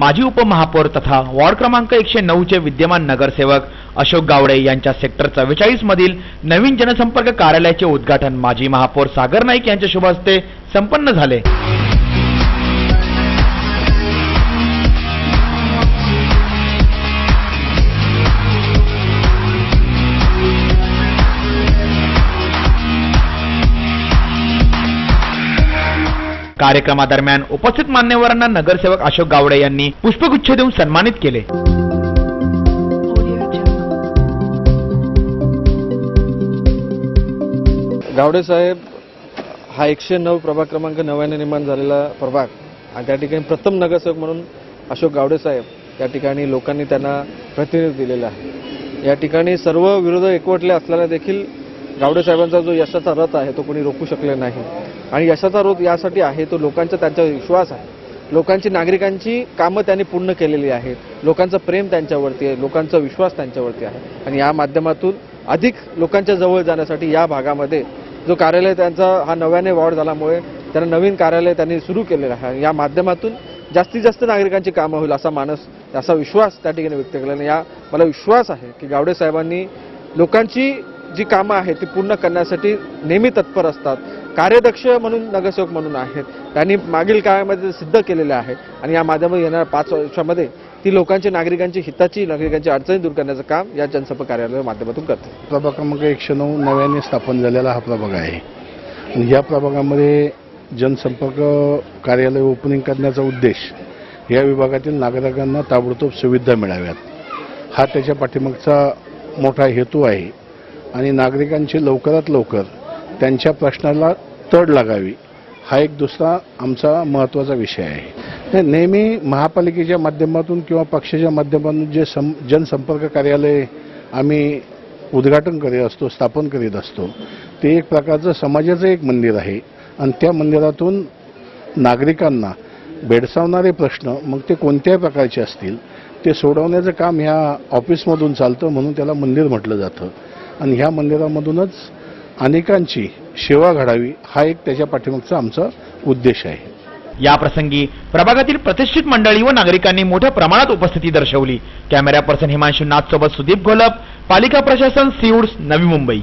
माजी उपमहापौर तथा वॉर्ड क्रमांक एकशे नऊचे विद्यमान नगरसेवक अशोक गावडे यांच्या सेक्टर चव्वेचाळीस मधील नवीन जनसंपर्क कार्यालयाचे उद्घाटन माजी महापौर सागर नाईक यांच्या शुभ हस्ते संपन्न झाले. कार्यक्रमादरम्यान उपस्थित मान्यवरांना नगरसेवक अशोक गावडे यांनी पुष्पगुच्छ देऊन सन्मानित केले. गावडे साहेब हा एकशे नऊ प्रभाग क्रमांक नव्याने निर्माण झालेला प्रभाग आणि त्या ठिकाणी प्रथम नगरसेवक म्हणून अशोक गावडे साहेब या ठिकाणी लोकांनी त्यांना प्रतिनिधी दिलेला आहे. या ठिकाणी सर्व विरोध एकवटले असल्याने देखील गावडे साहेबांचा जो यशाचा रथ आहे तो कोणी रोखू शकले नाही. आणि यशाचा रथ यासाठी आहे तो लोकांचा त्यांचा विश्वास आहे. लोकांची नागरिकांची कामं त्यांनी पूर्ण केलेली आहेत. लोकांचं प्रेम त्यांच्यावरती आहे लोकांचा विश्वास त्यांच्यावरती आहे. आणि या माध्यमातून अधिक लोकांच्या जवळ जाण्यासाठी या भागामध्ये जो कार्यालय त्यांचा हा नव्याने वॉर्ड झाल्यामुळे त्यांना नवीन कार्यालय त्यांनी सुरू केलेलं आहे. या माध्यमातून जास्तीत जास्त नागरिकांची कामं होईल असा मानस असा विश्वास त्या ठिकाणी व्यक्त केला. आणि या मला विश्वास आहे की गावडे साहेबांनी लोकांची जी कामं आहेत ती पूर्ण करण्यासाठी नेहमी तत्पर असतात. कार्यदक्ष म्हणून नगरसेवक म्हणून आहेत. त्यांनी मागील काळामध्ये ते सिद्ध केलेलं आहे. आणि या माध्यमातून येणाऱ्या पाच वर्षामध्ये ती लोकांची नागरिकांची हिताची नागरिकांची अडचणी दूर करण्याचं काम या जनसंपर्क कार्यालयाच्या माध्यमातून करते. प्रभाग क्रमांक एकशे नऊ नव्याने स्थापन झालेला हा प्रभाग आहे. आणि या प्रभागामध्ये जनसंपर्क कार्यालय ओपनिंग करण्याचा उद्देश या विभागातील नागरिकांना ताबडतोब सुविधा मिळाव्यात. हा त्याच्या पाठीमागचा मोठा हेतू आहे. आणि नागरिकांची लवकरात लवकर त्यांच्या प्रश्नाला तड लागावी हा एक दुसरा आमचा महत्त्वाचा विषय आहे. नेहमी महापालिकेच्या माध्यमातून किंवा पक्षाच्या माध्यमातून जे सं जनसंपर्क कार्यालय आम्ही उद्घाटन करीत असतो स्थापन करीत असतो ते एक प्रकारचं समाजाचं एक मंदिर आहे. आणि त्या मंदिरातून नागरिकांना भेडसावणारे प्रश्न मग ते कोणत्याही प्रकारचे असतील ते सोडवण्याचं काम ह्या ऑफिसमधून चालतं म्हणून त्याला मंदिर म्हटलं जातं. आणि ह्या मंदिरामधूनच अनेकांची सेवा घडावी हा एक त्याच्या पाठीमागचा आमचा उद्देश आहे. या प्रसंगी प्रभागातील प्रतिष्ठित मंडळी व नागरिकांनी मोठ्या प्रमाणात उपस्थिती दर्शवली. कॅमेरा पर्सन हिमांशू नाथ सोबत सुदीप घोलप पालिका प्रशासन सिउड्स नवी मुंबई.